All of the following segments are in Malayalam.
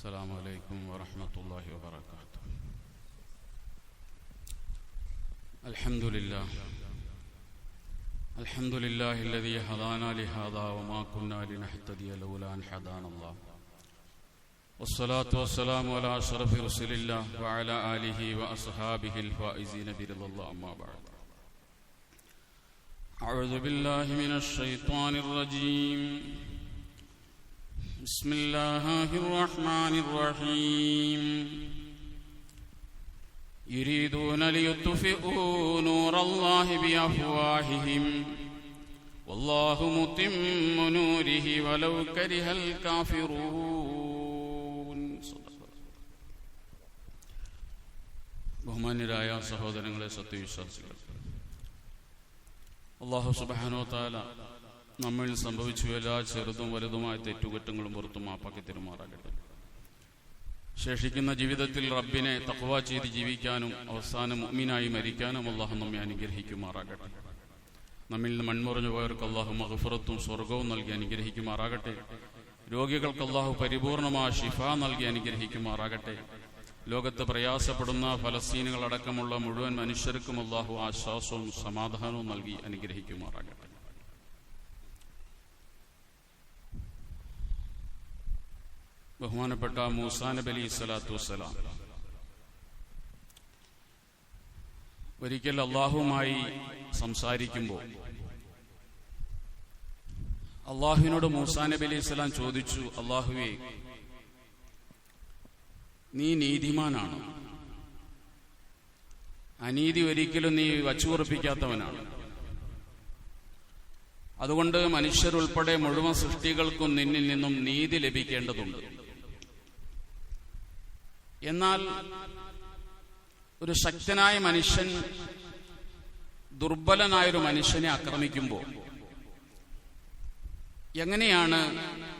السلام عليكم ورحمة الله وبركاته الحمد لله الحمد لله الذي هدانا لهذا وما كنا لنهتدي لولا أن هدانا الله والصلاة والسلام على أشرف رسل الله وعلى آله وأصحابه الفائزين برضا الله أما بعد أعوذ بالله من الشيطان الرجيم بسم الله الرحمن الرحيم يريدون ليطفئوا نور الله بأفواههم والله متم نوره ولو كره الكافرون ബഹുമാന്യരായ സഹോദരങ്ങളെ സത്യവിശ്വാസികൾ അള്ളാഹു സുബാനോ താല നമ്മിൽ സംഭവിച്ചു എല്ലാ ചെറുതും വലുതുമായ തെറ്റുകുറ്റങ്ങളും പുറത്തും മാപ്പാക്കി തെരുമാറാകട്ടെ. ശേഷിക്കുന്ന ജീവിതത്തിൽ റബ്ബിനെ തക്വ ചെയ്ത് ജീവിക്കാനും അവസാനം മുഅ്മിനായി മരിക്കാനും അള്ളാഹു നമ്മെ അനുഗ്രഹിക്കുമാറാകട്ടെ. നമ്മിൽ നിന്ന് മൺമുറഞ്ഞു പോയവർക്ക് അള്ളാഹു മഹഫുറത്തും സ്വർഗവും നൽകി അനുഗ്രഹിക്കുമാറാകട്ടെ. രോഗികൾക്ക് അള്ളാഹു പരിപൂർണമായ ഷിഫ നൽകി അനുഗ്രഹിക്കുമാറാകട്ടെ. ലോകത്ത് പ്രയാസപ്പെടുന്ന ഫലസ്തീനുകളടക്കമുള്ള മുഴുവൻ മനുഷ്യർക്കും അള്ളാഹു ആശ്വാസവും സമാധാനവും നൽകി അനുഗ്രഹിക്കുമാറാകട്ടെ. ബഹുമാനപ്പെട്ട മൂസാ നബി അലി സ്വലാത്തു വസ്സലാം. ഒരിക്കൽ അള്ളാഹുമായി സംസാരിക്കുമ്പോൾ അള്ളാഹുവിനോട് മൂസാ നബി അലൈഹി സ്വലാം ചോദിച്ചു അള്ളാഹുവെ നീ നീതിമാനാണ്. അനീതി ഒരിക്കലും നീ വച്ചുറപ്പിക്കാത്തവനാണ്. അതുകൊണ്ട് മനുഷ്യരുൾപ്പെടെ മുഴുവൻ സൃഷ്ടികൾക്കും നിന്നിൽ നിന്നും നീതി ലഭിക്കേണ്ടതുണ്ട്. എന്നാൽ ഒരു ശക്തനായ മനുഷ്യൻ ദുർബലനായൊരു മനുഷ്യനെ ആക്രമിക്കുമ്പോൾ എങ്ങനെയാണ്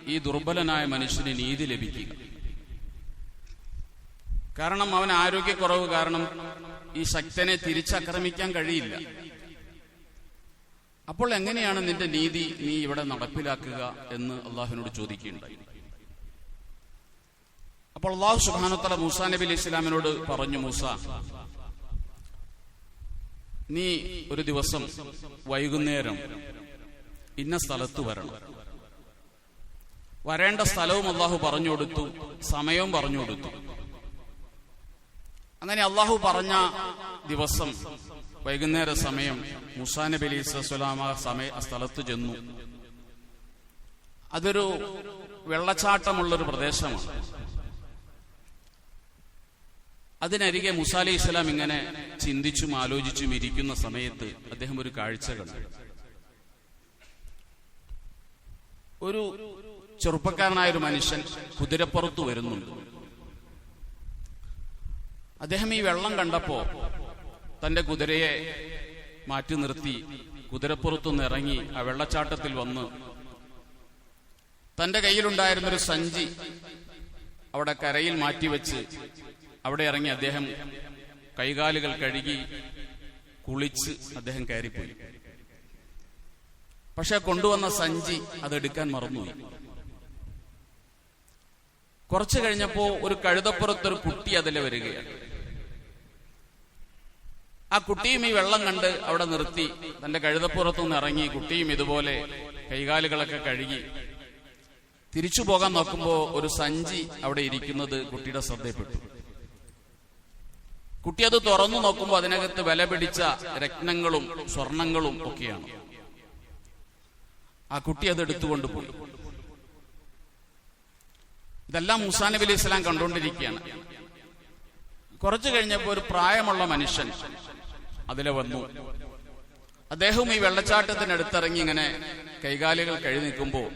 ഈ ദുർബലനായ മനുഷ്യന് നീതി ലഭിക്കുക? കാരണം അവൻ ആരോഗ്യക്കുറവ് കാരണം ഈ ശക്തനെ തിരിച്ചാക്രമിക്കാൻ കഴിയില്ല. അപ്പോൾ എങ്ങനെയാണ് നിന്റെ നീതി നീ ഇവിടെ നടപ്പിലാക്കുക എന്ന് അള്ളാഹുവിനോട് ചോദിക്കുകയുണ്ടായി. അപ്പോൾ അള്ളാഹു സുബാനുത്തല മൂസാ നബി അലൈഹി ഇസ്ലാമിനോട് പറഞ്ഞു മൂസ നീ ഒരു ദിവസം വൈകുന്നേരം ഇന്ന സ്ഥലത്ത് വരണം. വരേണ്ട സ്ഥലവും അള്ളാഹു പറഞ്ഞു കൊടുത്തു സമയവും പറഞ്ഞു കൊടുത്തു. അങ്ങനെ അള്ളാഹു പറഞ്ഞ ദിവസം വൈകുന്നേര സമയം മുസാ നബി അലൈഹി സ്വലാം ആ സമയ സ്ഥലത്ത് ചെന്നു. അതൊരു വെള്ളച്ചാട്ടമുള്ളൊരു പ്രദേശമാണ്. അതിനരികെ മുസാലി ഇസ്ലാം ഇങ്ങനെ ചിന്തിച്ചും ആലോചിച്ചും ഇരിക്കുന്ന സമയത്ത് അദ്ദേഹം ഒരു കാഴ്ച കണ്ടു. ഒരു ചെറുപ്പക്കാരനായ ഒരു മനുഷ്യൻ കുതിരപ്പുറത്ത് വരുന്നുണ്ട്. അദ്ദേഹം ഈ വെള്ളം കണ്ടപ്പോ തന്റെ കുതിരയെ മാറ്റി നിർത്തി കുതിരപ്പുറത്തുനിന്ന് ഇറങ്ങി ആ വെള്ളച്ചാട്ടത്തിൽ വന്ന് തന്റെ കയ്യിലുണ്ടായിരുന്നൊരു സഞ്ചി അവിടെ കരയിൽ മാറ്റിവെച്ച് അവിടെ ഇറങ്ങി അദ്ദേഹം കൈകാലുകൾ കഴുകി കുളിച്ച് അദ്ദേഹം കയറിപ്പോയി. പക്ഷെ കൊണ്ടുവന്ന സഞ്ചി അതെടുക്കാൻ മറന്നുപോയി. കുറച്ചു കഴിഞ്ഞപ്പോ ഒരു കഴുതപ്പുറത്തൊരു കുട്ടി അതിലെ വരികയാണ്. ആ കുട്ടിയും ഈ വെള്ളം കണ്ട് അവിടെ നിർത്തി. തന്റെ കഴുതപ്പുറത്തു നിന്ന് ഇറങ്ങി. കുട്ടിയും ഇതുപോലെ കൈകാലുകളൊക്കെ കഴുകി. തിരിച്ചു പോകാൻ നോക്കുമ്പോ ഒരു സഞ്ചി അവിടെ ഇരിക്കുന്നത് കുട്ടിയുടെ ശ്രദ്ധയിൽപ്പെട്ടു. കുട്ടി അത് തുറന്നു നോക്കുമ്പോൾ അതിനകത്ത് വില പിടിച്ച രത്നങ്ങളും സ്വർണങ്ങളും ഒക്കെയാണ്. ആ കുട്ടി അത് എടുത്തുകൊണ്ട് പോയി. ഇതെല്ലാം മുസാ നബി സ്വലാം കണ്ടുകൊണ്ടിരിക്കുകയാണ്. കുറച്ചു കഴിഞ്ഞപ്പോൾ ഒരു പ്രായമുള്ള മനുഷ്യൻ അതിലെ വന്നു. അദ്ദേഹം ഈ വെള്ളച്ചാട്ടത്തിനടുത്തിറങ്ങി ഇങ്ങനെ കൈകാലുകൾ കഴി നിൽക്കുമ്പോൾ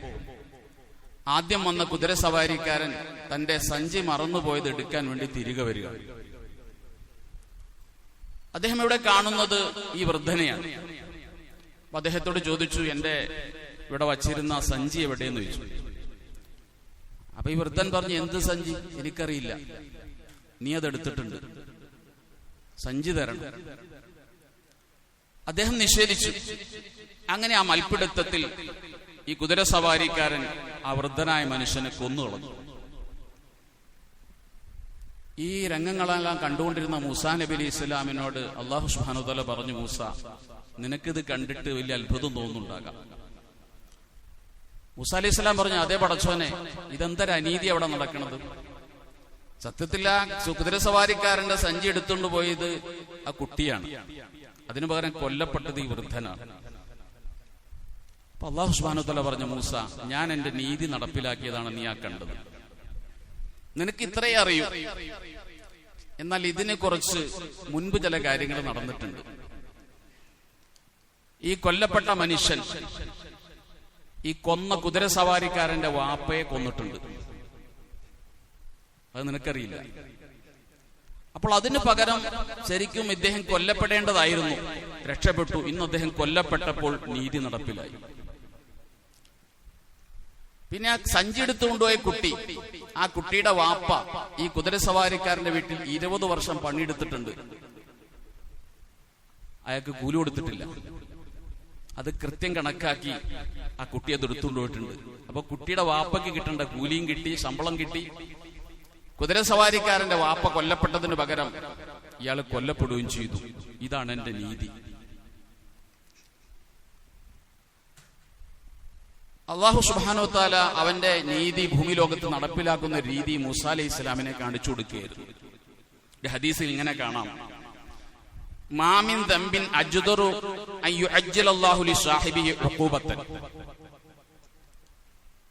ആദ്യം വന്ന കുതിര സവാരിക്കാരൻ തന്റെ സഞ്ചി മറന്നുപോയത് എടുക്കാൻ വേണ്ടി തിരികെ വരിക. അദ്ദേഹം ഇവിടെ കാണുന്നത് ഈ വൃദ്ധനെയാണ്. അദ്ദേഹത്തോട് ചോദിച്ചു എന്റെ ഇവിടെ വച്ചിരുന്ന സഞ്ചി എവിടെയെന്ന് ചോദിച്ചു. അപ്പൊ ഈ വൃദ്ധൻ പറഞ്ഞു എന്ത് സഞ്ചി? എനിക്കറിയില്ല. നീ അതെടുത്തിട്ടുണ്ട് സഞ്ചി തരണം. അദ്ദേഹം നിഷേധിച്ചു. അങ്ങനെ ആ മൽപ്പിടുത്തത്തിൽ ഈ കുതിരസവാരിക്കാരൻ ആ വൃദ്ധനായ മനുഷ്യനെ കൊന്നുകളഞ്ഞു. ഈ രംഗങ്ങളെല്ലാം കണ്ടുകൊണ്ടിരുന്ന മൂസാ നബി അലി ഇസ്ലാമിനോട് അള്ളാഹു സുബാനുതല പറഞ്ഞു മൂസ നിനക്കിത് കണ്ടിട്ട് വലിയ അത്ഭുതം തോന്നുന്നുണ്ടാകാം. മൂസാ അലി ഇസ്ലാം പറഞ്ഞു അതേ പടച്ചോനെ ഇതെന്തൊരു അനീതി അവിടെ നടക്കണത്? സത്യത്തിൽ ആ കുതിരസവാരിക്കാരന്റെ സഞ്ചി എടുത്തുകൊണ്ട് പോയത് ആ കുട്ടിയാണ്. അതിനു പകരം കൊല്ലപ്പെട്ടത് ഈ വൃദ്ധനാണ്. അള്ളാഹു സുബാനുത്തല പറഞ്ഞു മൂസ ഞാൻ എന്റെ നീതി നടപ്പിലാക്കിയതാണ് നീ ആ കണ്ടത്. നിനക്ക് ഇത്രയേ അറിയൂ. എന്നാൽ ഇതിനെ കുറിച്ച് മുൻപ് ചില കാര്യങ്ങൾ നടന്നിട്ടുണ്ട്. ഈ കൊല്ലപ്പെട്ട മനുഷ്യൻ ഈ കൊന്ന കുതിരസവാരിക്കാരന്റെ വാപ്പയെ കൊന്നിട്ടുണ്ട്. അത് നിനക്കറിയില്ല. അപ്പോൾ അതിന് പകരം ശരിക്കും ഇദ്ദേഹം കൊല്ലപ്പെടേണ്ടതായിരുന്നു. രക്ഷപ്പെട്ടു. ഇന്ന് അദ്ദേഹം കൊല്ലപ്പെട്ടപ്പോൾ നീതി നടപ്പിലായി. പിന്നെ ആ സഞ്ചി എടുത്തുകൊണ്ടുപോയ കുട്ടി ആ കുട്ടിയുടെ വാപ്പ ഈ കുതിരസവാരിക്കാരന്റെ വീട്ടിൽ ഇരുപത് വർഷം പണിയെടുത്തിട്ടുണ്ട്. അയാൾക്ക് കൂലി കൊടുത്തിട്ടില്ല. അത് കൃത്യം കണക്കാക്കി ആ കുട്ടിയെ അത് എടുത്തുകൊണ്ട് പോയിട്ടുണ്ട് അപ്പൊ കുട്ടിയുടെ വാപ്പയ്ക്ക് കിട്ടേണ്ട കൂലിയും കിട്ടി ശമ്പളം കിട്ടി. കുതിരസവാരിക്കാരന്റെ വാപ്പ കൊല്ലപ്പെട്ടതിന് പകരം ഇയാൾ കൊല്ലപ്പെടുകയും ചെയ്തു. ഇതാണ് എന്റെ നീതി. അള്ളാഹു സുബാനോ താല അവന്റെ നീതി ഭൂമി ലോകത്ത് നടപ്പിലാക്കുന്ന രീതി മൂസ അലൈഹി ഇസ്ലാമിനെ കാണിച്ചു കൊടുക്കുകയായിരുന്നു. ഹദീസിൽ ഇങ്ങനെ കാണാം. മാമിൻ തമ്പിൻ അജുദറു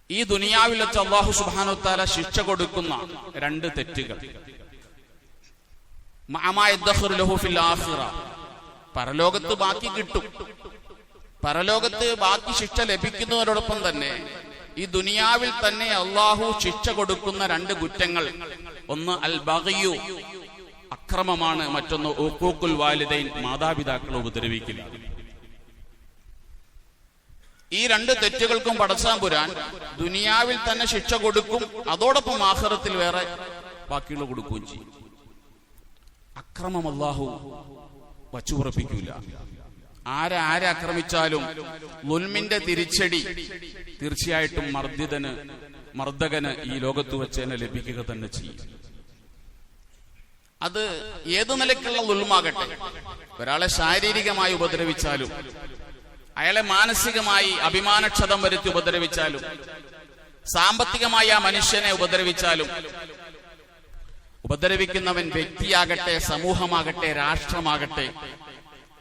ഈ ദുനിയാവിൽ വെച്ച് അള്ളാഹു സുബാനോ താല ശിക്ഷ കൊടുക്കുന്ന രണ്ട് തെറ്റുകൾ. പരലോകത്ത് ബാക്കി കിട്ടും. പരലോകത്ത് ബാക്കി ശിക്ഷ ലഭിക്കുന്നവരോടൊപ്പം തന്നെ ഈ ദുനിയാവിൽ തന്നെ അള്ളാഹു ശിക്ഷ കൊടുക്കുന്ന രണ്ട് കുറ്റങ്ങൾ. ഒന്ന് അൽ ബഗയു അക്രമമാണ്. മറ്റൊന്ന് ഉഖൂഖുൽ വാലിദൈൻ മാതാപിതാക്കളെ ഉപദ്രവിക്കില്ല ഈ രണ്ട് തെറ്റുകൾക്കും പടച്ചാൻ പുരാൻ ദുനിയാവിൽ തന്നെ ശിക്ഷ കൊടുക്കും അതോടൊപ്പം ആഹ്റത്തിൽ വേറെ ബാക്കിയുള്ള കൊടുക്കുകയും ചെയ്യും. അക്രമം അള്ളാഹു വച്ചുറപ്പിക്കൂല. ആരെ ആരെ ആക്രമിച്ചാലും ലുൽമിന്റെ തിരിച്ചടി തീർച്ചയായിട്ടും മർദ്ദിതന് മർദ്ദകന് ഈ ലോകത്ത് വെച്ച് തന്നെ ലഭിക്കുക തന്നെ ചെയ്യും. അത് ഏതു നിലയ്ക്കുള്ള ലുൽമാകട്ടെ ഒരാളെ ശാരീരികമായി ഉപദ്രവിച്ചാലും അയാളെ മാനസികമായി അഭിമാനക്ഷതം വരുത്തി ഉപദ്രവിച്ചാലും സാമ്പത്തികമായി ആ മനുഷ്യനെ ഉപദ്രവിച്ചാലും ഉപദ്രവിക്കുന്നവൻ വ്യക്തിയാകട്ടെ സമൂഹമാകട്ടെ രാഷ്ട്രമാകട്ടെ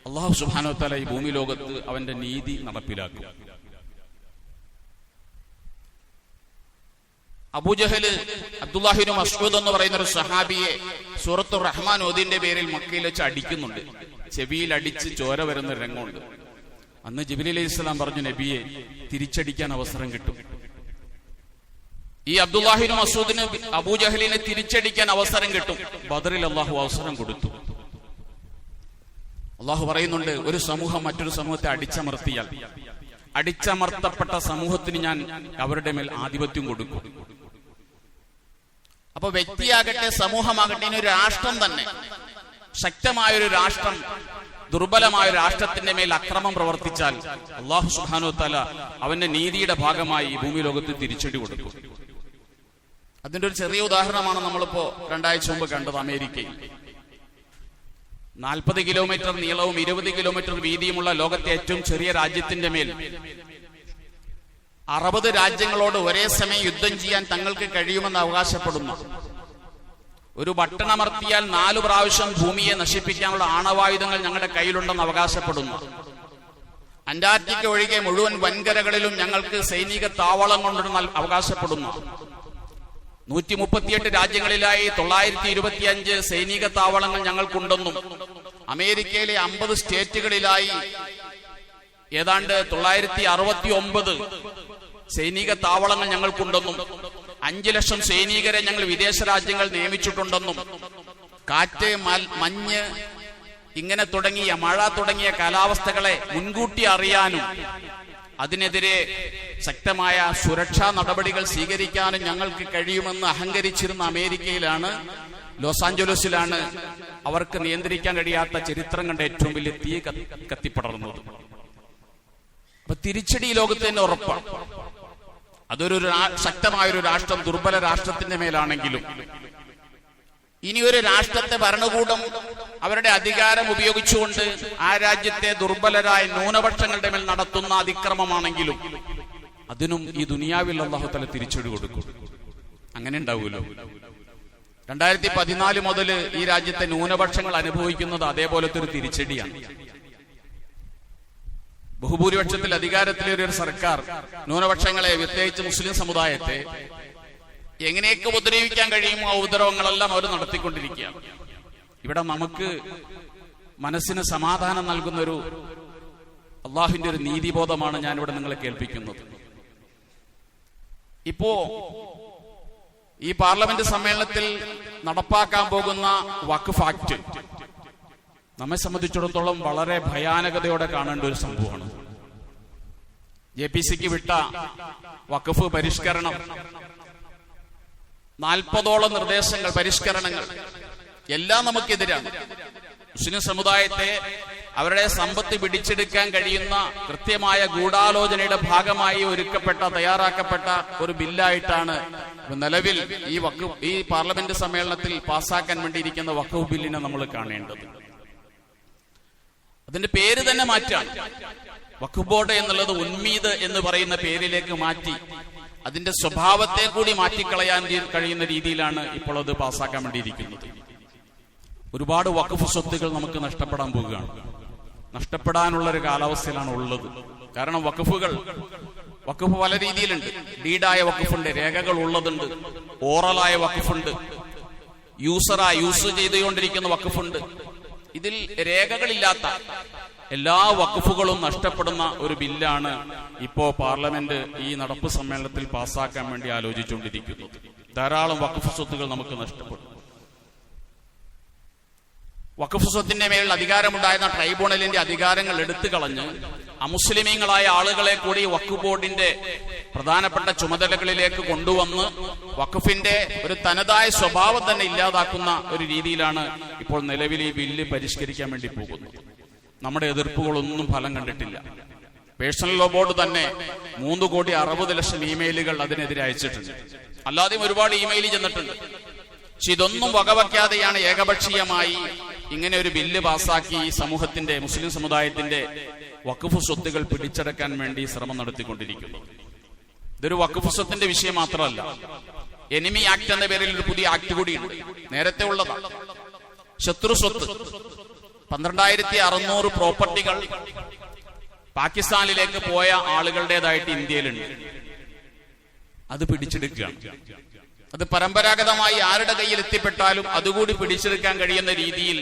അള്ളാഹു സുബാനോ തല ഈ ഭൂമി ലോകത്ത് അവന്റെ നീതി നടപ്പിലാക്കും. അബൂജഹൽ അബ്ദുല്ലാഹിനു മസ്ഊദ് എന്ന് പറയുന്ന ഒരു സഹാബിയെ സൂറത്തു റഹ്മാൻ ഓദിന്റെ പേരിൽ മക്കയിൽ വെച്ച് അടിക്കുന്നുണ്ട്. ചെവിയിൽ അടിച്ച് ചോര വരുന്ന രംഗമുണ്ട്. അന്ന് ജിബിലി അലൈഹി ഇസ്ലാം പറഞ്ഞു നബിയെ തിരിച്ചടിക്കാൻ അവസരം കിട്ടും. ഈ അബ്ദുല്ലാഹിനു മസൂദിന് അബൂജഹലിനെ തിരിച്ചടിക്കാൻ അവസരം കിട്ടും. ബദറിൽ അള്ളാഹു അവസരം കൊടുത്തു. അള്ളാഹു പറയുന്നുണ്ട് ഒരു സമൂഹം മറ്റൊരു സമൂഹത്തെ അടിച്ചമർത്തിയാൽ. അടിച്ചമർത്തപ്പെട്ട സമൂഹത്തിന് ഞാൻ അവരുടെ മേൽ ആധിപത്യം കൊടുക്കും. അപ്പൊ വ്യക്തിയാകട്ടെ സമൂഹമാകട്ടെ ഒരു രാഷ്ട്രം തന്നെ. ശക്തമായൊരു രാഷ്ട്രം ദുർബലമായ രാഷ്ട്രത്തിന്റെ മേൽ അക്രമം പ്രവർത്തിച്ചാൽ അള്ളാഹു സുഹാനോ തല അവന്റെ നീതിയുടെ ഭാഗമായി ഭൂമി ലോകത്ത് തിരിച്ചടി കൊടുക്കും. അതിന്റെ ഒരു ചെറിയ ഉദാഹരണമാണ് നമ്മളിപ്പോ രണ്ടാഴ്ച മുമ്പ് കണ്ടത് അമേരിക്കയിൽ. നാൽപ്പത് കിലോമീറ്റർ നീളവും ഇരുപത് കിലോമീറ്റർ വീതിയുമുള്ള ലോകത്തെ ഏറ്റവും ചെറിയ രാജ്യത്തിന്റെ മേൽ. അറുപത് രാജ്യങ്ങളോട് ഒരേ സമയം യുദ്ധം ചെയ്യാൻ തങ്ങൾക്ക് കഴിയുമെന്ന് അവകാശപ്പെടുന്നു. ഒരു ബട്ടണമർത്തിയാൽ നാലു പ്രാവശ്യം ഭൂമിയെ നശിപ്പിക്കാനുള്ള ആണവായുധങ്ങൾ ഞങ്ങളുടെ കയ്യിലുണ്ടെന്ന് അവകാശപ്പെടുന്നു. അന്റാർട്ടിക്ക ഒഴികെ മുഴുവൻ വൻകരകളിലും ഞങ്ങൾക്ക് സൈനിക താവളം കൊണ്ടുണ്ടെന്ന് അവകാശപ്പെടുന്നു. നൂറ്റി മുപ്പത്തിയെട്ട് രാജ്യങ്ങളിലായി തൊള്ളായിരത്തി ഇരുപത്തിയഞ്ച് സൈനിക താവളങ്ങൾ ഞങ്ങൾക്കുണ്ടെന്നും അമേരിക്കയിലെ അമ്പത് സ്റ്റേറ്റുകളിലായി ഏതാണ്ട് തൊള്ളായിരത്തി അറുപത്തി ഒമ്പത് സൈനിക താവളങ്ങൾ ഞങ്ങൾക്കുണ്ടെന്നും അഞ്ചു ലക്ഷം സൈനികരെ ഞങ്ങൾ വിദേശ രാജ്യങ്ങൾ നിയമിച്ചിട്ടുണ്ടെന്നും കാറ്റ് മഞ്ഞ് ഇങ്ങനെ തുടങ്ങിയ മഴ തുടങ്ങിയ കാലാവസ്ഥകളെ മുൻകൂട്ടി അറിയാനും അതിനെതിരെ ശക്തമായ സുരക്ഷാ നടപടികൾ സ്വീകരിക്കാനും ഞങ്ങൾക്ക് കഴിയുമെന്ന് അഹങ്കരിച്ചിരുന്ന അമേരിക്കയിലാണ് ലോസ് ആഞ്ചലസിലാണ് അവർക്ക് നിയന്ത്രിക്കാൻ കഴിയാത്ത ചരിത്രം കണ്ട ഏറ്റവും വലിയ തീ കത്തി- കത്തിപ്പടർന്നത്. അപ്പൊ തിരിച്ചടി ലോകത്ത് തന്നെ ഉറപ്പാണ്. അതൊരു ശക്തമായ ഒരു രാഷ്ട്രം ദുർബല രാഷ്ട്രത്തിന്റെ മേലാണെങ്കിലും ഇനി ഒരു രാഷ്ട്രത്തെ ഭരണകൂടം അവരുടെ അധികാരം ഉപയോഗിച്ചുകൊണ്ട് ആ രാജ്യത്തെ ദുർബലരായ ന്യൂനപക്ഷങ്ങളുടെ മേൽ നടത്തുന്ന അതിക്രമമാണെങ്കിലും അതിനും ഈ ദുനിയാവിൽ അള്ളാഹുത്തല തിരിച്ചടി കൊടുക്കും. അങ്ങനെ ഉണ്ടാവുമല്ലോ. രണ്ടായിരത്തി പതിനാല് മുതൽ ഈ രാജ്യത്തെ ന്യൂനപക്ഷങ്ങൾ അനുഭവിക്കുന്നത് അതേപോലത്തെ ഒരു തിരിച്ചടിയാണ്. ബഹുഭൂരിപക്ഷത്തിൽ അധികാരത്തിലൊരു സർക്കാർ ന്യൂനപക്ഷങ്ങളെ പ്രത്യേകിച്ച് മുസ്ലിം സമുദായത്തെ എങ്ങനെയൊക്കെ ഉപദ്രവിക്കാൻ കഴിയുമോ ആ ഉപദ്രവങ്ങളെല്ലാം അവർ നടത്തിക്കൊണ്ടിരിക്കുകയാണ്. ഇവിടെ നമുക്ക് മനസ്സിന് സമാധാനം നൽകുന്ന ഒരു അള്ളാഹുവിന്റെ ഒരു നീതിബോധമാണ് ഞാൻ ഇവിടെ നിങ്ങളെ കേൾപ്പിക്കുന്നത്. ഇപ്പോ ഈ പാർലമെന്റ് സമ്മേളനത്തിൽ നടപ്പാക്കാൻ പോകുന്ന വഖഫ് ആക്ട് നമ്മെ സംബന്ധിച്ചിടത്തോളം വളരെ ഭയാനകതയോടെ കാണേണ്ട ഒരു സംഭവമാണ്. ജെ പി സിക്ക് വിട്ട വഖഫ് പരിഷ്കരണം നാൽപ്പതോളം നിർദ്ദേശങ്ങൾ പരിഷ്കരണങ്ങൾ എല്ലാം നമുക്കെതിരാണ്. മുസ്ലിം സമുദായത്തെ അവരുടെ സമ്പത്ത് പിടിച്ചെടുക്കാൻ കഴിയുന്ന കൃത്യമായ ഗൂഢാലോചനയുടെ ഭാഗമായി ഒരുക്കപ്പെട്ട തയ്യാറാക്കപ്പെട്ട ഒരു ബില്ലായിട്ടാണ് നിലവിൽ ഈ വക്കു ഈ പാർലമെന്റ് സമ്മേളനത്തിൽ പാസ്സാക്കാൻ വേണ്ടിയിരിക്കുന്ന വഖഫ് ബില്ലിനെ നമ്മൾ കാണേണ്ടത്. അതിന്റെ പേര് തന്നെ മാറ്റാം. വഖഫ് ബോർഡ് എന്നുള്ളത് ഉന്മീദ് എന്ന് പറയുന്ന പേരിലേക്ക് മാറ്റി അതിന്റെ സ്വഭാവത്തെ കൂടി മാറ്റിക്കളയാൻ കഴിയുന്ന രീതിയിലാണ് ഇപ്പോൾ അത് പാസ്സാക്കാൻ വേണ്ടിയിരിക്കുന്നത്. ഒരുപാട് വഖഫ് സ്വത്തുകൾ നമുക്ക് നഷ്ടപ്പെടാൻ പോവുകയാണ്. നഷ്ടപ്പെടാനുള്ള ഒരു കാലാവസ്ഥയിലാണ് ഉള്ളത്. കാരണം വഖഫുകൾ വഖഫ് പല രീതിയിലുണ്ട്. ഡീഡായ വഖഫുണ്ട് രേഖകൾ ഉള്ളതുണ്ട് ഓറലായ വഖഫുണ്ട് യൂസറായി യൂസ് ചെയ്തുകൊണ്ടിരിക്കുന്ന വഖഫുണ്ട്. ഇതിൽ രേഖകളില്ലാത്ത എല്ലാ വഖഫുകളും നഷ്ടപ്പെടുന്ന ഒരു ബില്ലാണ് ഇപ്പോ പാർലമെന്റ് ഈ നടപ്പ് സമ്മേളനത്തിൽ പാസ്സാക്കാൻ വേണ്ടി ആലോചിച്ചുകൊണ്ടിരിക്കുന്നത് ധാരാളം വഖഫ് സ്വത്തുകൾ നമുക്ക് നഷ്ടപ്പെടും വഖഫ് സ്വത്തിന്റെ മേലുള്ള അധികാരമുണ്ടായിരുന്ന ട്രൈബ്യൂണലിന്റെ അധികാരങ്ങൾ എടുത്തു കളഞ്ഞ് അമുസ്ലിമീങ്ങളായ ആളുകളെ കൂടി വഖഫ് ബോർഡിന്റെ പ്രധാനപ്പെട്ട ചുമതലകളിലേക്ക് കൊണ്ടുവന്ന് വഖഫിന്റെ ഒരു തനതായ സ്വഭാവം തന്നെ ഇല്ലാതാക്കുന്ന ഒരു രീതിയിലാണ് ഇപ്പോൾ നിലവിൽ ഈ ബില്ല് പരിഷ്കരിക്കാൻ വേണ്ടി പോകുന്നത്. നമ്മുടെ എതിർപ്പുകളൊന്നും ഫലം കണ്ടിട്ടില്ല. പേഴ്സണൽ ലോ ബോർഡ് തന്നെ മൂന്ന് കോടി അറുപത് ലക്ഷം ഇമെയിലുകൾ അതിനെതിരെ അയച്ചിട്ടുണ്ട്. അല്ലാതെയും ഒരുപാട് ഇമെയിൽ ചെന്നിട്ടുണ്ട്. പക്ഷെ ഇതൊന്നും വകവയ്ക്കാതെയാണ് ഏകപക്ഷീയമായി ഇങ്ങനെ ഒരു ബില്ല് പാസാക്കി ഈ സമൂഹത്തിന്റെ മുസ്ലിം സമുദായത്തിന്റെ വഖഫ് സ്വത്തുകൾ പിടിച്ചെടുക്കാൻ വേണ്ടി ശ്രമം നടത്തിക്കൊണ്ടിരിക്കുന്നു ഇതൊരു വഖഫ് സ്വത്തിന്റെ വിഷയം മാത്രമല്ല. എനിമി ആക്ട് എന്ന പേരിൽ ഒരു പുതിയ ആക്ട് കൂടിയുണ്ട്. നേരത്തെ ഉള്ളതാണ്. ശത്രു സ്വത്ത്. പന്ത്രണ്ടായിരത്തി അറുന്നൂറ് പ്രോപ്പർട്ടികൾ പാകിസ്ഥാനിലേക്ക് പോയ ആളുകളുടേതായിട്ട് ഇന്ത്യയിലുണ്ട്. അത് പിടിച്ചെടുക്കുക അത് പരമ്പരാഗതമായി ആരുടെ കയ്യിൽ എത്തിപ്പെട്ടാലും അതുകൂടി പിടിച്ചെടുക്കാൻ കഴിയുന്ന രീതിയിൽ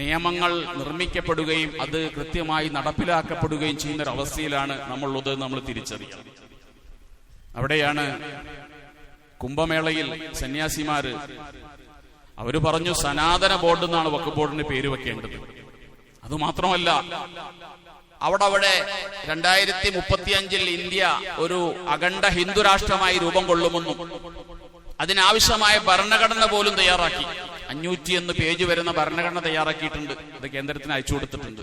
നിയമങ്ങൾ നിർമ്മിക്കപ്പെടുകയും അത് കൃത്യമായി നടപ്പിലാക്കപ്പെടുകയും ചെയ്യുന്ന ഒരു അവസ്ഥയിലാണ് നമ്മളുള്ളത് നമ്മൾ തിരിച്ചറിയുക അവിടെയാണ് കുംഭമേളയിൽ സന്യാസിമാര് അവർ പറഞ്ഞു സനാതന ബോർഡ് എന്നാണ് വക്ക് ബോർഡിന് പേര് വെക്കേണ്ടത്. അത് മാത്രമല്ല അവിടെ അവിടെ രണ്ടായിരത്തി മുപ്പത്തി അഞ്ചിൽ ഇന്ത്യ ഒരു അഖണ്ഡ ഹിന്ദു രാഷ്ട്രമായി രൂപം കൊള്ളുമെന്നും അതിനാവശ്യമായ ഭരണഘടന പോലും തയ്യാറാക്കി. അഞ്ഞൂറ്റി എന്ന് പേജ് വരുന്ന ഭരണഘടന തയ്യാറാക്കിയിട്ടുണ്ട്. അത് കേന്ദ്രത്തിന് അയച്ചു കൊടുത്തിട്ടുണ്ട്.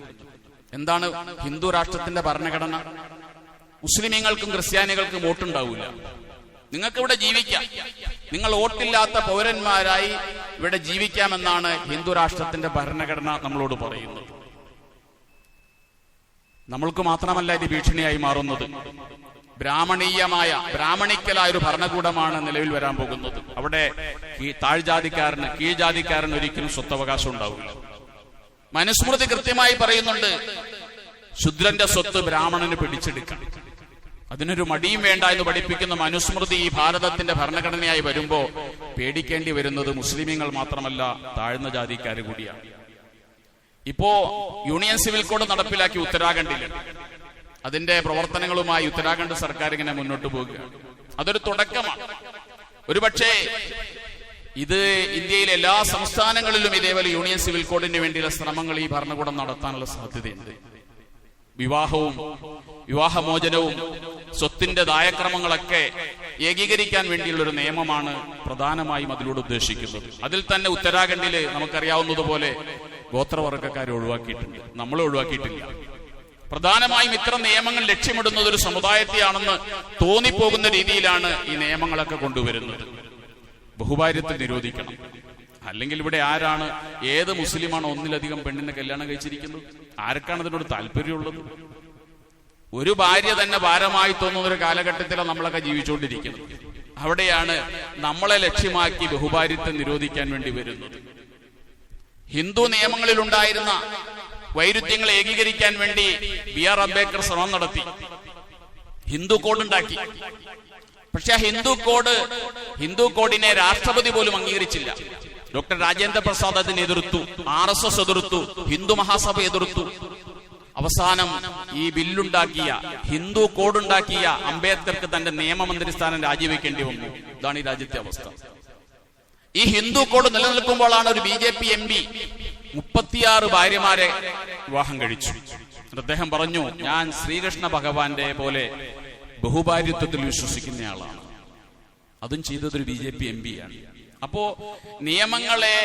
എന്താണ് ഹിന്ദു രാഷ്ട്രത്തിന്റെ ഭരണഘടന? മുസ്ലിമീങ്ങൾക്കും ക്രിസ്ത്യാനികൾക്കും വോട്ടുണ്ടാവില്ല നിങ്ങൾക്ക് ഇവിടെ ജീവിക്കാം. നിങ്ങൾ വോട്ടില്ലാത്ത പൗരന്മാരായി ഇവിടെ ജീവിക്കാമെന്നാണ് ഹിന്ദു രാഷ്ട്രത്തിന്റെ ഭരണഘടന നമ്മളോട് പറയുന്നത്. നമ്മൾക്ക് മാത്രമല്ല ഇത് ഭീഷണിയായി മാറുന്നത്. ബ്രാഹ്മണീയമായ ബ്രാഹ്മണിക്കലായ ഒരു ഭരണകൂടമാണ് നിലവിൽ വരാൻ പോകുന്നത്. അവിടെ ഈ താഴ്ജാതിക്കാരന് കീഴ്ജാതിക്കാരന് ഒരിക്കലും സ്വത്തവകാശം ഉണ്ടാവില്ല. മനുസ്മൃതി കൃത്യമായി പറയുന്നുണ്ട് ശുദ്രന്റെ സ്വത്ത് ബ്രാഹ്മണന് പിടിച്ചെടുക്കാം. അതിനൊരു മടിയും വേണ്ട എന്ന് പഠിപ്പിക്കുന്ന മനുസ്മൃതി ഈ ഭാരതത്തിന്റെ ഭരണഘടനയായി വരുമ്പോ പേടിക്കേണ്ടി വരുന്നത് മുസ്ലിമീങ്ങൾ മാത്രമല്ല താഴ്ന്ന ജാതിക്കാർ കൂടിയാണ്. ഇപ്പോ യൂണിയൻ സിവിൽ കോഡ് നടപ്പിലാക്കി ഉത്തരാഖണ്ഡിൽ അതിന്റെ പ്രവർത്തനങ്ങളുമായി ഉത്തരാഖണ്ഡ് സർക്കാർ ഇങ്ങനെ മുന്നോട്ട് പോകുകയാണ് അതൊരു തുടക്കമാണ്. ഒരുപക്ഷെ ഇത് ഇന്ത്യയിലെ എല്ലാ സംസ്ഥാനങ്ങളിലും ഇതേപോലെ യൂണിയൻ സിവിൽ കോഡിന് വേണ്ടിയുള്ള ശ്രമങ്ങൾ ഈ ഭരണകൂടം നടത്താനുള്ള സാധ്യതയുണ്ട്. വിവാഹവും വിവാഹമോചനവും സ്വത്തിന്റെ ദായക്രമങ്ങളൊക്കെ ഏകീകരിക്കാൻ വേണ്ടിയുള്ള ഒരു നിയമമാണ് പ്രധാനമായും അതിലൂടെ ഉദ്ദേശിക്കുന്നത്. അതിൽ തന്നെ ഉത്തരാഖണ്ഡിൽ നമുക്കറിയാവുന്നതുപോലെ ഗോത്രവർഗക്കാരെ ഒഴിവാക്കിയിട്ടുണ്ട്. നമ്മൾ ഒഴിവാക്കിയിട്ടില്ല. പ്രധാനമായും ഇത്തരം നിയമങ്ങൾ ലക്ഷ്യമിടുന്നത് ഒരു സമുദായത്തെയാണെന്ന് തോന്നിപ്പോകുന്ന രീതിയിലാണ് ഈ നിയമങ്ങളൊക്കെ കൊണ്ടുവരുന്നത്. ബഹുഭാര്യത്തെ നിരോധിക്കണം. അല്ലെങ്കിൽ ഇവിടെ ആരാണ് ഏത് മുസ്ലിമാണ് ഒന്നിലധികം പെണ്ണിനെ കല്യാണം കഴിച്ചിരിക്കുന്നത്? ആർക്കാണ് അതിനോട് താല്പര്യമുള്ളത്? ഒരു ഭാര്യ തന്നെ ഭാരമായി തോന്നുന്ന ഒരു കാലഘട്ടത്തിലാണ് നമ്മളൊക്കെ ജീവിച്ചുകൊണ്ടിരിക്കുന്നത്. അവിടെയാണ് നമ്മളെ ലക്ഷ്യമാക്കി ബഹുഭാര്യത്വം നിരോധിക്കാൻ വേണ്ടി വരുന്നത്. ഹിന്ദു നിയമങ്ങളിൽ ഉണ്ടായിരുന്ന വൈരുദ്ധ്യങ്ങൾ ഏകീകരിക്കാൻ വേണ്ടി ബി ആർ അംബേദ്കർ ശ്രമം നടത്തി. ഹിന്ദു കോഡ് ഉണ്ടാക്കി. പക്ഷെ ആ ഹിന്ദു കോഡ് ഹിന്ദു കോഡിനെ രാഷ്ട്രപതി പോലും അംഗീകരിച്ചില്ല. ഡോക്ടർ രാജേന്ദ്ര പ്രസാദ് അതിനെ എതിർത്തു. ആർ എസ് എസ് എതിർത്തു. ഹിന്ദു മഹാസഭ എതിർത്തു. അവസാനം ഈ ബില്ലുണ്ടാക്കിയ ഹിന്ദു കോഡ് ഉണ്ടാക്കിയ അംബേദ്കർക്ക് തന്റെ നിയമമന്ത്രി സ്ഥാനം രാജിവെക്കേണ്ടി വന്നു. ഇതാണ് ഈ രാജ്യത്തെ അവസ്ഥ. ഈ ഹിന്ദു കോഡ് നിലനിൽക്കുമ്പോഴാണ് ഒരു B J P M P മുപ്പത്തിയാറ് ഭാര്യമാരെ വിവാഹം കഴിച്ചു. അദ്ദേഹം പറഞ്ഞു ഞാൻ ശ്രീകൃഷ്ണ ഭഗവാന്റെ പോലെ ബഹുഭാര്യത്വത്തിൽ വിശ്വസിക്കുന്നയാളാണ്. അതും ചെയ്തതൊരു ബി ജെ പി എം പിയാണ് അപ്പോ നിയമങ്ങളെ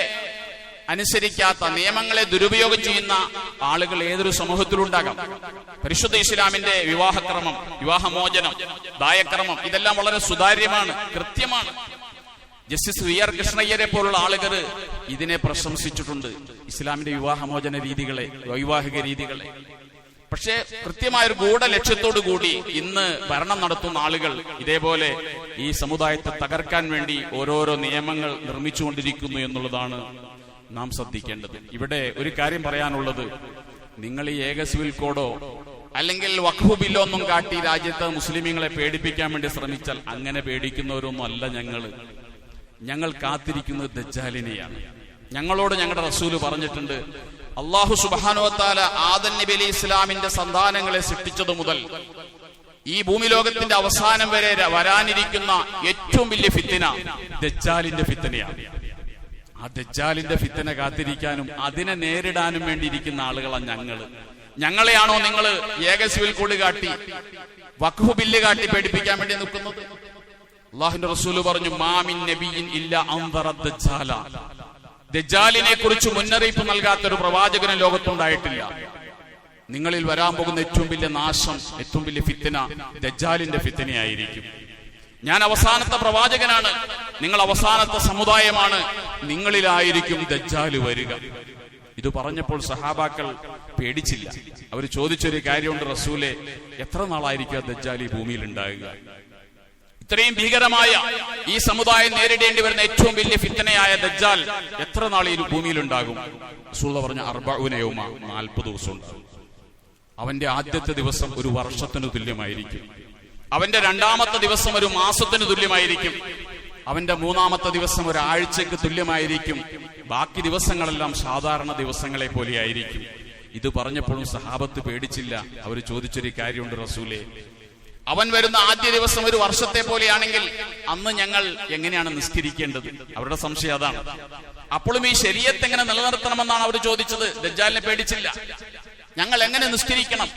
അനുസരിക്കാത്ത നിയമങ്ങളെ ദുരുപയോഗം ചെയ്യുന്ന ആളുകൾ ഏതൊരു സമൂഹത്തിലുണ്ടാകാം? പരിശുദ്ധ ഇസ്ലാമിന്റെ വിവാഹക്രമം വിവാഹമോചനം ദായക്രമം ഇതെല്ലാം വളരെ സുതാര്യമാണ് കൃത്യമാണ്. ജസ്റ്റിസ് വി ആർ കൃഷ്ണയ്യരെ പോലുള്ള ആളുകൾ ഇതിനെ പ്രശംസിച്ചിട്ടുണ്ട്. ഇസ്ലാമിന്റെ വിവാഹമോചന രീതികളെ വൈവാഹിക രീതികളെ. പക്ഷേ കൃത്യമായ ഒരു ഗൂഢ ലക്ഷ്യത്തോടു കൂടി ഇന്ന് ഭരണം നടത്തുന്ന ആളുകൾ ഇതേപോലെ ഈ സമുദായത്തെ തകർക്കാൻ വേണ്ടി ഓരോരോ നിയമങ്ങൾ നിർമ്മിച്ചുകൊണ്ടിരിക്കുന്നു എന്നുള്ളതാണ് നാം ശ്രദ്ധിക്കേണ്ടത്. ഇവിടെ ഒരു കാര്യം പറയാനുള്ളത്. നിങ്ങൾ ഈ ഏക സിവിൽ കോഡോ അല്ലെങ്കിൽ വഖഫ് ബില്ലോ ഒന്നും കാട്ടി രാജ്യത്ത് മുസ്ലിമീങ്ങളെ പേടിപ്പിക്കാൻ വേണ്ടി ശ്രമിച്ചാൽ അങ്ങനെ പേടിക്കുന്നവരൊന്നും അല്ല ഞങ്ങൾ. ഞങ്ങൾ കാത്തിരിക്കുന്നത് ദജ്ജാലിനെയാണ്. ഞങ്ങളോട് ഞങ്ങളുടെ റസൂൽ പറഞ്ഞിട്ടുണ്ട് അള്ളാഹു സുബാനോത്താല ആദൻ നബി അലി ഇസ്ലാമിന്റെ സന്താനങ്ങളെ സൃഷ്ടിച്ചതു മുതൽ ഈ ഭൂമി ലോകത്തിന്റെ അവസാനം വരെ വരാനിരിക്കുന്ന ഏറ്റവും വലിയ ഫിത്തിന ദജ്ജാലിന്റെ ഫിത്തനയാണ്. ആ ദജ്ജാലിന്റെ ഫിത്തന കാത്തിരിക്കാനും അതിനെ നേരിടാനും വേണ്ടിയിരിക്കുന്ന ആളുകളാണ് ഞങ്ങൾ. ഞങ്ങളെയാണോ നിങ്ങൾ ഏക സിവിൽ കാട്ടി വഖഫ് ബില്ല് കാട്ടി പേടിപ്പിക്കാൻ വേണ്ടി നിൽക്കുന്നത്? അള്ളാഹുന്റെ റസൂൽ പറഞ്ഞു മാമിൻ നബിയിൻ ഇല്ല അന്തറ ദജ്ജാല. ദജ്ജാലിനെ കുറിച്ച് മുന്നറിയിപ്പ് നൽകാത്ത ഒരു പ്രവാചകന് ലോകത്തുണ്ടായിട്ടില്ല. നിങ്ങളിൽ വരാൻ പോകുന്ന ഏറ്റവും വലിയ നാശം ഏറ്റവും വലിയ ഫിത്തന ദജാലിന്റെ ഫിത്തനയായിരിക്കും. ഞാൻ അവസാനത്തെ പ്രവാചകനാണ്. നിങ്ങൾ അവസാനത്തെ സമുദായമാണ്. നിങ്ങളിലായിരിക്കും ദജ്ജാൽ വരിക. ഇത് പറഞ്ഞപ്പോൾ സഹാബാക്കൾ പേടിച്ചില്ല. അവർ ചോദിച്ചൊരു കാര്യമുണ്ട് റസൂലെ എത്ര നാളായിരിക്കും ദജ്ജാൽ ഈ ഭൂമിയിൽ ഉണ്ടാകുക ഇത്രയും ഭീകരമായ ഈ സമുദായം നേരിടേണ്ടി വരുന്ന ഏറ്റവും വലിയ ഫിത്തനയായ ദജ്ജാൽ എത്ര നാൾ ഈ ഭൂമിയിൽ ഉണ്ടാകും സൂള പറഞ്ഞ അർബുനയോമ നാൽപ്പത് ദിവസം അവന്റെ ആദ്യത്തെ ദിവസം ഒരു വർഷത്തിന് തുല്യമായിരിക്കും. അവന്റെ രണ്ടാമത്തെ ദിവസം ഒരു മാസത്തിന് തുല്യമായിരിക്കും. അവന്റെ മൂന്നാമത്തെ ദിവസം ഒരാഴ്ചക്ക് തുല്യമായിരിക്കും. ബാക്കി ദിവസങ്ങളെല്ലാം സാധാരണ ദിവസങ്ങളെ പോലെയായിരിക്കും. ഇത് പറഞ്ഞപ്പോഴും സഹാബത്ത് പേടിച്ചില്ല. അവർ ചോദിച്ചൊരു കാര്യമുണ്ട് റസൂലെ അവൻ വരുന്ന ആദ്യ ദിവസം ഒരു വർഷത്തെ പോലെയാണെങ്കിൽ അന്ന് ഞങ്ങൾ എങ്ങനെയാണ് നിസ്കരിക്കേണ്ടത്? അവരുടെ സംശയം അതാണ്. അപ്പോഴും ഈ ശരീരത്തെ എങ്ങനെ നിലനിർത്തണമെന്നാണ് അവർ ചോദിച്ചത്. ദജ്ജാലിനെ പേടിച്ചില്ല. ഞങ്ങൾ എങ്ങനെ നിസ്കരിക്കണം?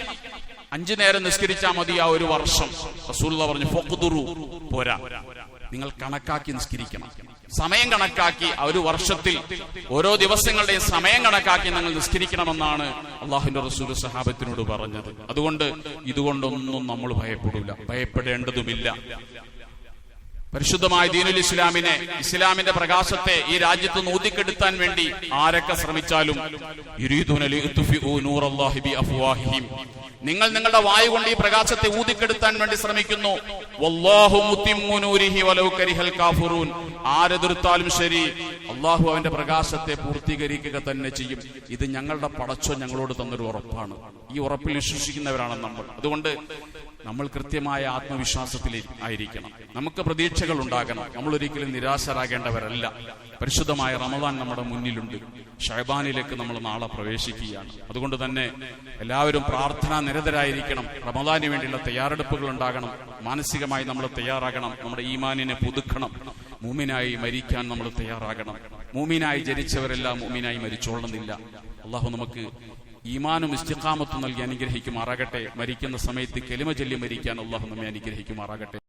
അഞ്ചു നേരം നിസ്കരിച്ചാൽ മതി ആ ഒരു വർഷം. റസൂലുള്ള പറഞ്ഞു പോരാ. നിങ്ങൾ കണക്കാക്കി നിസ്കരിക്കണം. സമയം കണക്കാക്കി ഒരു വർഷത്തിൽ ഓരോ ദിവസങ്ങളുടെയും സമയം കണക്കാക്കി നിങ്ങൾ നിസ്കരിക്കണമെന്നാണ് അള്ളാഹുന്റെ റസൂൽ സഹാബത്തിനോട് പറഞ്ഞത്. അതുകൊണ്ട് ഇതുകൊണ്ടൊന്നും നമ്മൾ ഭയപ്പെടില്ല ഭയപ്പെടേണ്ടതുമില്ല. പരിശുദ്ധമായ ദീനുൽ ഇസ്ലാമിനെ ഇസ്ലാമിന്റെ പ്രകാശത്തെ ഈ രാജ്യത്ത് നൂതിക്കെടുത്താൻ വേണ്ടി ആരൊക്കെ ശ്രമിച്ചാലും. നിങ്ങൾ നിങ്ങളുടെ വായു കൊണ്ട് ഈ പ്രകാശത്തെ ഊതിക്കെടുത്താൻ വേണ്ടി ശ്രമിക്കുന്നു. ആരെതിർത്താലും ശരി അള്ളാഹു അവന്റെ പ്രകാശത്തെ പൂർത്തീകരിക്കുക തന്നെ ചെയ്യും. ഇത് ഞങ്ങളുടെ പടച്ചോ ഞങ്ങളോട് തന്നൊരു ഉറപ്പാണ്. ഈ ഉറപ്പിൽ വിശ്വസിക്കുന്നവരാണ് നമ്മൾ. അതുകൊണ്ട് നമ്മൾ കൃത്യമായ ആത്മവിശ്വാസത്തിൽ ആയിരിക്കണം. നമുക്ക് പ്രതീക്ഷകൾ ഉണ്ടാകണം. നമ്മൾ ഒരിക്കലും നിരാശരാകേണ്ടവരല്ല. പരിശുദ്ധമായ റമദാൻ നമ്മുടെ മുന്നിലുണ്ട്. ഷഹബാനിലേക്ക് നമ്മൾ നാളെ പ്രവേശിക്കുകയാണ്. അതുകൊണ്ട് തന്നെ എല്ലാവരും പ്രാർത്ഥനാ നിരതരായിരിക്കണം. റമദാന് വേണ്ടിയുള്ള തയ്യാറെടുപ്പുകൾ ഉണ്ടാകണം. മാനസികമായി നമ്മൾ തയ്യാറാകണം. നമ്മുടെ ഈമാനിനെ പുതുക്കണം. മൂമിനായി മരിക്കാൻ നമ്മൾ തയ്യാറാകണം. മൂമിനായി ജനിച്ചവരെല്ലാം മൂമിനായി മരിച്ചോളണമെന്നില്ല അള്ളാഹു നമുക്ക് ഈമാനും ഇസ്തിഖാമത്തും നൽകി അനുഗ്രഹിക്കുമാറാകട്ടെ. മരിക്കുന്ന സമയത്ത് കെലിമ ചൊല്ലി മരിക്കാൻ അള്ളാഹു നമ്മെ അനുഗ്രഹിക്കുമാറാകട്ടെ.